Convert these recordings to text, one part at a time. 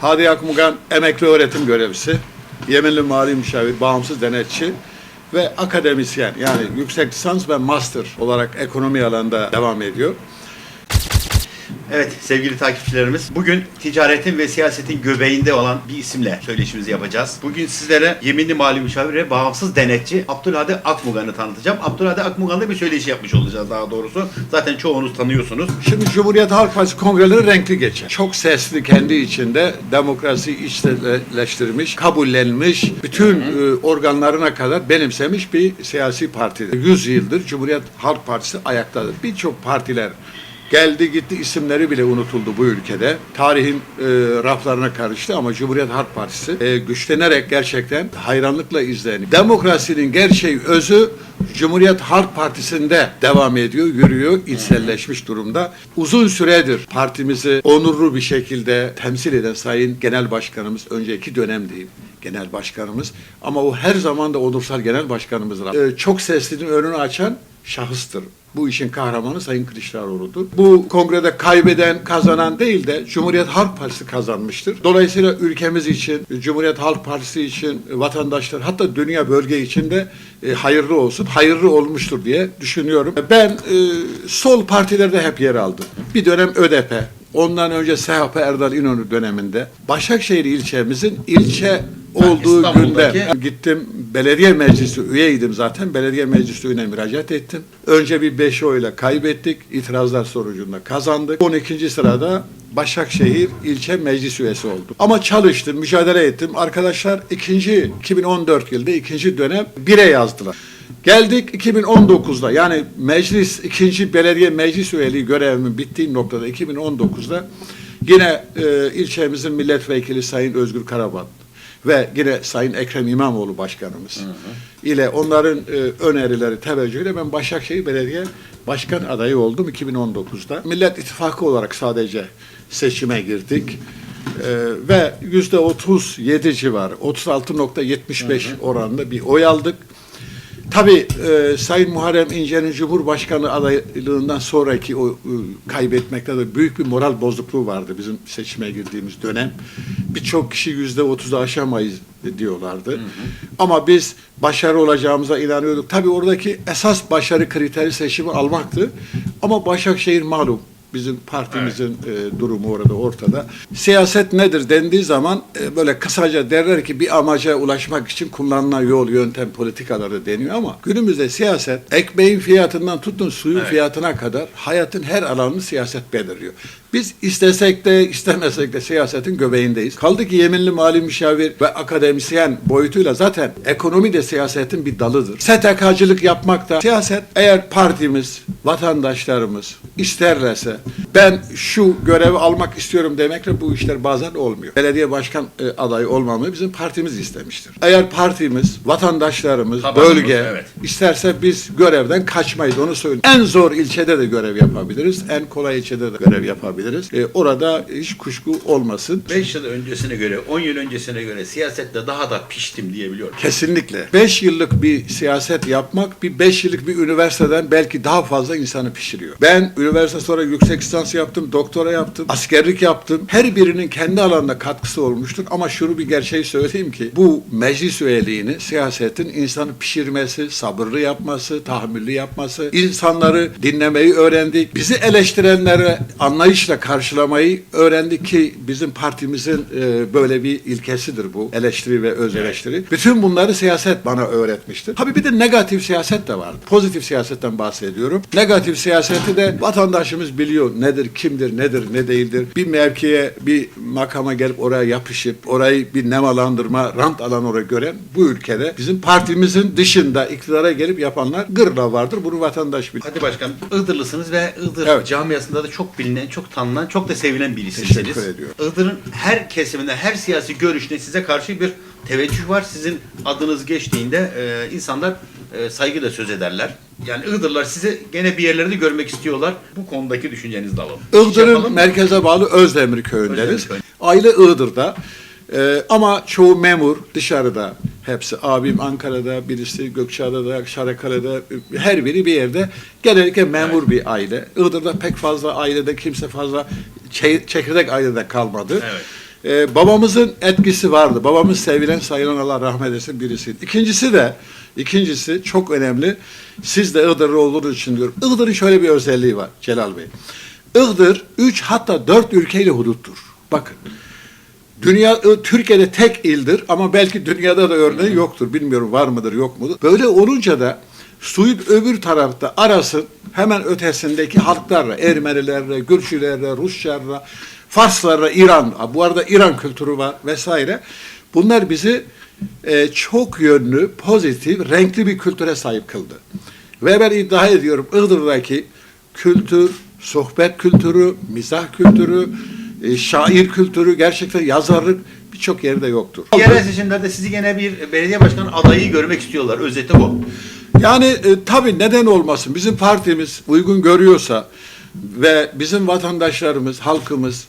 Hadi Akmugan emekli öğretim görevlisi, Yemenli Mali Müşavir, bağımsız denetçi ve akademisyen yani yüksek lisans ve master olarak ekonomi alanında devam ediyor. Evet sevgili takipçilerimiz bugün ticaretin ve siyasetin göbeğinde olan bir isimle söyleşimizi yapacağız. Bugün sizlere yeminli mali müşavir ve bağımsız denetçi Abdülhadi Akmugan'ı tanıtacağım. Abdülhadi Akmugan'la bir söyleşi yapmış olacağız daha doğrusu. Zaten çoğunuz tanıyorsunuz. Şimdi Cumhuriyet Halk Partisi kongreleri renkli geçer. Çok sesli kendi içinde demokrasi içselleştirmiş, kabullenmiş, bütün e, organlarına kadar benimsemiş bir siyasi partidir. 100 yıldır Cumhuriyet Halk Partisi ayaktadır. Birçok partiler geldi gitti isimleri bile unutuldu bu ülkede. Tarihin e, raflarına karıştı ama Cumhuriyet Halk Partisi e, güçlenerek gerçekten hayranlıkla izleniyor. Demokrasinin gerçeği özü Cumhuriyet Halk Partisi'nde devam ediyor, yürüyor, içselleşmiş durumda. Uzun süredir partimizi onurlu bir şekilde temsil eden Sayın Genel Başkanımız, önceki dönem diyeyim, Genel Başkanımız ama o her zaman da onursal Genel Başkanımızdır. Ee, çok seslinin önünü açan şahıstır. Bu işin kahramanı Sayın Kılıçdaroğlu'dur. Bu kongrede kaybeden, kazanan değil de Cumhuriyet Halk Partisi kazanmıştır. Dolayısıyla ülkemiz için, Cumhuriyet Halk Partisi için, vatandaşlar hatta dünya bölge için de e, hayırlı olsun, hayırlı olmuştur diye düşünüyorum. Ben e, sol partilerde hep yer aldım. Bir dönem ÖDP, ondan önce SHP Erdal İnönü döneminde Başakşehir ilçemizin ilçe olduğu İstanbul'daki- günde gittim belediye meclisi üyeydim zaten. Belediye meclisi üyene müracaat ettim. Önce bir 5 oyla kaybettik. İtirazlar sonucunda kazandık. 12. sırada Başakşehir ilçe meclis üyesi oldum. Ama çalıştım, mücadele ettim. Arkadaşlar ikinci 2014 yılında ikinci dönem bire yazdılar. Geldik 2019'da yani meclis ikinci belediye meclis üyeliği görevimin bittiği noktada 2019'da yine e, ilçemizin milletvekili Sayın Özgür Karabat ve yine Sayın Ekrem İmamoğlu Başkanımız ile onların e, önerileri teveccühüyle ben Başakşehir Belediye Başkan adayı oldum 2019'da. Millet İttifakı olarak sadece seçime girdik. E, ve yüzde 37 civarı, 36.75 oranında bir oy aldık. Tabii e, Sayın Muharrem İnce'nin Cumhurbaşkanı adaylığından sonraki o e, kaybetmekte de büyük bir moral bozukluğu vardı bizim seçime girdiğimiz dönem. Birçok kişi yüzde otuzu aşamayız diyorlardı. Ama biz başarı olacağımıza inanıyorduk. Tabii oradaki esas başarı kriteri seçimi almaktı. Ama Başakşehir malum bizim partimizin e, durumu orada ortada. Siyaset nedir dendiği zaman e, böyle kısaca derler ki bir amaca ulaşmak için kullanılan yol, yöntem, politikaları deniyor ama günümüzde siyaset ekmeğin fiyatından tutun suyun Evet. fiyatına kadar hayatın her alanını siyaset belirliyor. Biz istesek de istemesek de siyasetin göbeğindeyiz. Kaldı ki yeminli mali müşavir ve akademisyen boyutuyla zaten ekonomi de siyasetin bir dalıdır. STK'cılık yapmak da siyaset eğer partimiz, vatandaşlarımız isterlerse ben şu görevi almak istiyorum demekle bu işler bazen olmuyor. Belediye başkan e, adayı olmamı bizim partimiz istemiştir. Eğer partimiz, vatandaşlarımız, Tabanımız, bölge evet. isterse biz görevden kaçmayız onu söyleyeyim. En zor ilçede de görev yapabiliriz. En kolay ilçede de görev yapabiliriz. E, orada hiç kuşku olmasın. 5 yıl öncesine göre, 10 yıl öncesine göre siyasette daha da piştim diyebiliyorum. Kesinlikle. 5 yıllık bir siyaset yapmak bir 5 yıllık bir üniversiteden belki daha fazla insanı pişiriyor. Ben üniversite sonra yüksek lisans yaptım, doktora yaptım, askerlik yaptım. Her birinin kendi alanında katkısı olmuştur ama şunu bir gerçeği söyleyeyim ki bu meclis üyeliğini siyasetin insanı pişirmesi, sabırlı yapması, tahammüllü yapması, insanları dinlemeyi öğrendik. Bizi eleştirenlere anlayışla karşılamayı öğrendik ki bizim partimizin e, böyle bir ilkesidir bu. Eleştiri ve öz eleştiri. Bütün bunları siyaset bana öğretmiştir. Tabii bir de negatif siyaset de var. Pozitif siyasetten bahsediyorum. Negatif siyaseti de vatandaşımız biliyor nedir, kimdir, nedir, ne değildir. Bir mevkiye, bir makama gelip oraya yapışıp orayı bir nemalandırma, rant alanı olarak gören bu ülkede bizim partimizin dışında iktidara gelip yapanlar gırla vardır. Bunu vatandaş bilir. Hadi başkan, Iğdırlısınız ve Iğdır Evet. camiasında da çok bilinen, çok tanınan, çok da sevilen birisiniz. Teşekkür ediyorum. Iğdır'ın her kesiminde, her siyasi görüşte size karşı bir teveccüh var. Sizin adınız geçtiğinde e, insanlar e, saygıyla söz ederler. Yani Iğdırlar sizi gene bir yerlerde görmek istiyorlar. Bu konudaki düşüncenizi de alalım. Şey yapalım Iğdır'ın mı? merkeze bağlı Özdemir köyündeniz. Özdemir köyü. Aile Iğdır'da. Ee, ama çoğu memur dışarıda. Hepsi abim Ankara'da, birisi Gökçeada'da, Şarakale'de, her biri bir yerde. Genellikle memur bir aile. Iğdır'da pek fazla ailede kimse fazla çe- çekirdek ailede kalmadı. Evet. Ee, babamızın etkisi vardı. Babamız sevilen sayılan Allah rahmet etsin birisiydi. İkincisi de ikincisi çok önemli. Siz de Iğdırlı olduğunuz için diyorum. Iğdır'ın şöyle bir özelliği var Celal Bey. Iğdır 3 hatta 4 ülkeyle huduttur. Bakın. Dünya Türkiye'de tek ildir ama belki dünyada da örneği yoktur. Bilmiyorum var mıdır yok mudur. Böyle olunca da suyun öbür tarafta arasın hemen ötesindeki halklarla, Ermenilerle, Gürcülerle, Ruslarla, Farslarla, İran, bu arada İran kültürü var vesaire. Bunlar bizi e, çok yönlü, pozitif, renkli bir kültüre sahip kıldı. Ve ben iddia ediyorum Iğdır'daki kültür, sohbet kültürü, mizah kültürü, e, şair kültürü, gerçekten yazarlık birçok yerde yoktur. Yerel seçimlerde sizi gene bir belediye başkanı adayı görmek istiyorlar. Özeti bu. Yani e, tabii neden olmasın? Bizim partimiz uygun görüyorsa ve bizim vatandaşlarımız, halkımız,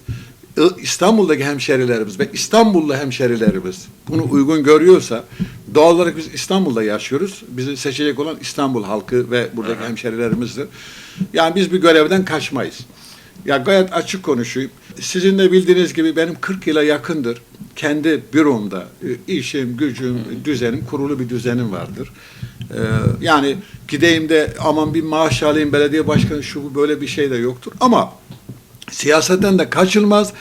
I- İstanbul'daki hemşerilerimiz ve İstanbullu hemşerilerimiz bunu uygun görüyorsa doğal olarak biz İstanbul'da yaşıyoruz. Bizi seçecek olan İstanbul halkı ve buradaki hemşerilerimizdir. Yani biz bir görevden kaçmayız. Ya gayet açık konuşayım. Sizin de bildiğiniz gibi benim 40 yıla yakındır kendi büromda e, işim, gücüm, düzenim, kurulu bir düzenim vardır. Ee, yani gideyim de aman bir maaş alayım belediye başkanı şu bu böyle bir şey de yoktur. Ama siyasetten de kaçılmaz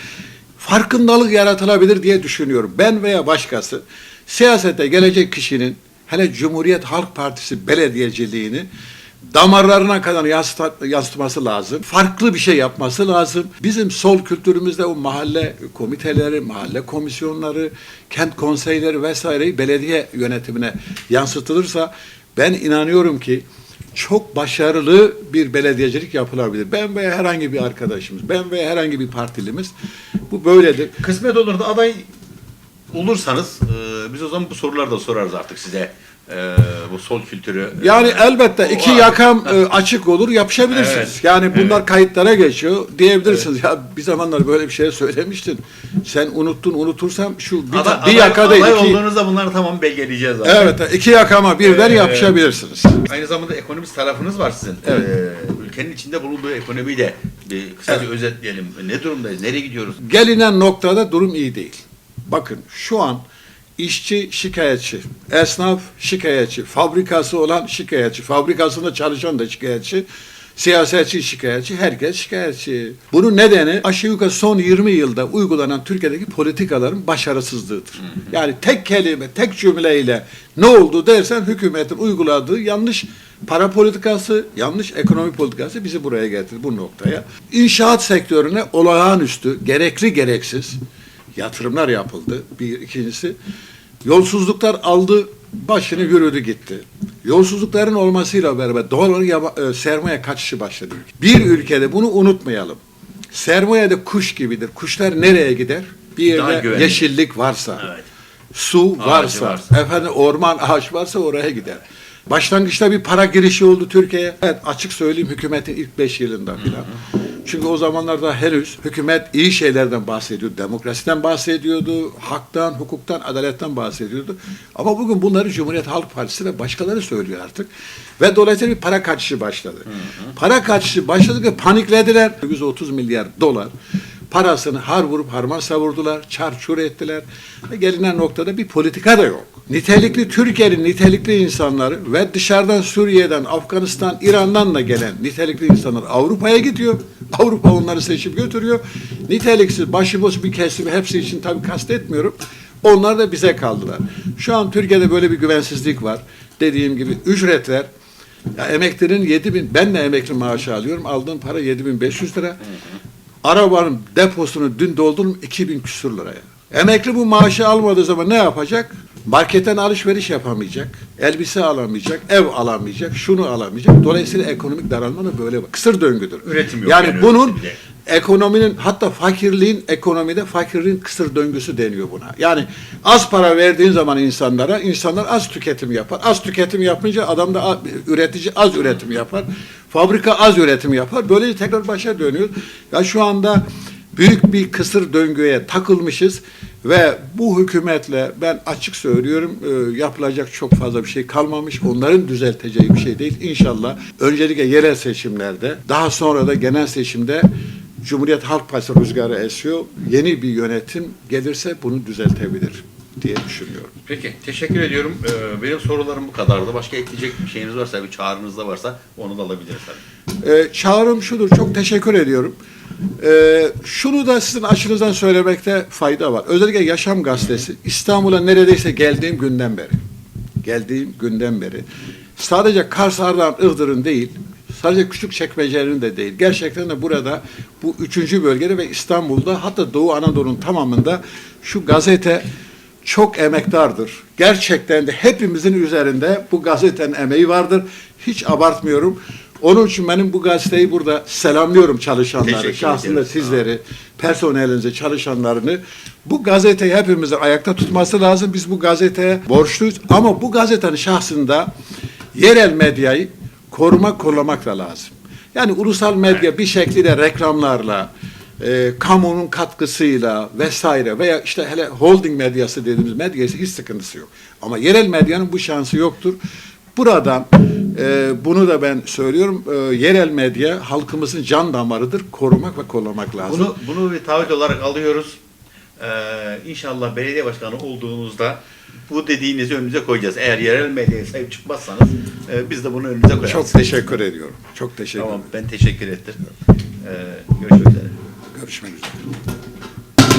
farkındalık yaratılabilir diye düşünüyorum. Ben veya başkası siyasete gelecek kişinin hele Cumhuriyet Halk Partisi belediyeciliğini damarlarına kadar yansıtması lazım. Farklı bir şey yapması lazım. Bizim sol kültürümüzde o mahalle komiteleri, mahalle komisyonları, kent konseyleri vesaireyi belediye yönetimine yansıtılırsa ben inanıyorum ki çok başarılı bir belediyecilik yapılabilir. Ben veya herhangi bir arkadaşımız, ben veya herhangi bir partilimiz bu böyledir. Kısmet olur da aday olursanız e, biz o zaman bu soruları da sorarız artık size. E, bu sol kültürü. e, Yani elbette iki yakam e, açık olur yapışabilirsiniz. Evet, Yani bunlar evet. kayıtlara geçiyor diyebilirsiniz. Ya bir zamanlar böyle bir şey söylemiştin. Sen unuttun unutursam şu bir, Aday, bir yaka değil. aday iki- olduğunuzda bunları tamam belgeleyeceğiz zaten. evet iki yakama birden Ee, yapışabilirsiniz. Aynı zamanda ekonomist tarafınız var sizin. Evet. Ee, ülkenin içinde bulunduğu ekonomiyi de bir kısaca Evet. özetleyelim. Ne durumdayız? Nereye gidiyoruz? Gelinen noktada durum iyi değil. Bakın şu an işçi şikayetçi, esnaf şikayetçi, fabrikası olan şikayetçi, fabrikasında çalışan da şikayetçi, siyasetçi şikayetçi, herkes şikayetçi. Bunun nedeni aşağı yukarı son 20 yılda uygulanan Türkiye'deki politikaların başarısızlığıdır. Yani tek kelime, tek cümleyle ne oldu dersen hükümetin uyguladığı yanlış para politikası, yanlış ekonomi politikası bizi buraya getirdi bu noktaya. İnşaat sektörüne olağanüstü, gerekli gereksiz yatırımlar yapıldı. Bir ikincisi yolsuzluklar aldı başını yürüdü gitti. Yolsuzlukların olmasıyla beraber doğal olarak e, sermaye kaçışı başladı. Bir ülkede bunu unutmayalım. Sermaye de kuş gibidir. Kuşlar nereye gider? Bir yerde yeşillik varsa, Evet. su varsa, varsa. efendim orman ağaç varsa oraya gider. Başlangıçta bir para girişi oldu Türkiye'ye. Evet açık söyleyeyim hükümetin ilk beş yılında filan. Çünkü o zamanlarda henüz hükümet iyi şeylerden bahsediyordu. Demokrasiden bahsediyordu, haktan, hukuktan, adaletten bahsediyordu. Ama bugün bunları Cumhuriyet Halk Partisi ve başkaları söylüyor artık. Ve dolayısıyla bir para kaçışı başladı. Para kaçışı başladı ve paniklediler. 130 milyar dolar parasını har vurup harman savurdular, çarçur ettiler. Ve gelinen noktada bir politika da yok. Nitelikli Türkiye'nin nitelikli insanları ve dışarıdan Suriye'den, Afganistan, İran'dan da gelen nitelikli insanlar Avrupa'ya gidiyor. Avrupa onları seçip götürüyor. Niteliksiz, başıboş bir kesimi hepsi için tabii kastetmiyorum. Onlar da bize kaldılar. Şu an Türkiye'de böyle bir güvensizlik var. Dediğim gibi ücretler ya emeklinin 7 bin, ben de emekli maaşı alıyorum. Aldığım para 7500 lira. Arabanın deposunu dün doldurdum 2000 küsur liraya. Emekli bu maaşı almadığı zaman ne yapacak? Marketten alışveriş yapamayacak, elbise alamayacak, ev alamayacak, şunu alamayacak. Dolayısıyla ekonomik daralma da böyle bak. Kısır döngüdür. Üretim yok Yani, yani bunun ekonominin hatta fakirliğin ekonomide fakirliğin kısır döngüsü deniyor buna. Yani az para verdiğin zaman insanlara insanlar az tüketim yapar. Az tüketim yapınca adam da üretici az üretim yapar. Fabrika az üretim yapar. Böylece tekrar başa dönüyor. Ya şu anda büyük bir kısır döngüye takılmışız ve bu hükümetle ben açık söylüyorum e, yapılacak çok fazla bir şey kalmamış. Onların düzelteceği bir şey değil. İnşallah öncelikle yerel seçimlerde daha sonra da genel seçimde Cumhuriyet Halk Partisi rüzgarı esiyor. Yeni bir yönetim gelirse bunu düzeltebilir diye düşünüyorum. Peki teşekkür ediyorum. Ee, benim sorularım bu kadardı. Başka ekleyecek bir şeyiniz varsa, bir çağrınız da varsa onu da alabiliriz. Ee, çağrım şudur, çok teşekkür ediyorum. Ee, şunu da sizin açınızdan söylemekte fayda var. Özellikle Yaşam Gazetesi İstanbul'a neredeyse geldiğim günden beri, geldiğim günden beri sadece Kars, Ardahan, Iğdır'ın değil, sadece küçük çekmecelerin de değil. Gerçekten de burada bu üçüncü bölgede ve İstanbul'da hatta Doğu Anadolu'nun tamamında şu gazete çok emektardır. Gerçekten de hepimizin üzerinde bu gazetenin emeği vardır. Hiç abartmıyorum. Onun için benim bu gazeteyi burada selamlıyorum çalışanları, şahsında sizleri, personelinizi, çalışanlarını. Bu gazeteyi hepimizin ayakta tutması lazım. Biz bu gazeteye borçluyuz. Ama bu gazetenin şahsında yerel medyayı korumak, kollamak da lazım. Yani ulusal medya bir şekilde reklamlarla, e, kamunun katkısıyla vesaire veya işte hele holding medyası dediğimiz medyası hiç sıkıntısı yok. Ama yerel medyanın bu şansı yoktur. Buradan e, bunu da ben söylüyorum. E, yerel medya halkımızın can damarıdır. Korumak ve kollamak lazım. Bunu bunu bir taahhüt olarak alıyoruz. Ee, inşallah belediye başkanı olduğunuzda bu dediğinizi önümüze koyacağız. Eğer yerel medyaya sahip çıkmazsanız e, biz de bunu önümüze koyarız. Çok teşekkür ediyorum. Çok teşekkür Tamam ederim. ben teşekkür ettim. Ee, görüşmek üzere görüşmek üzere.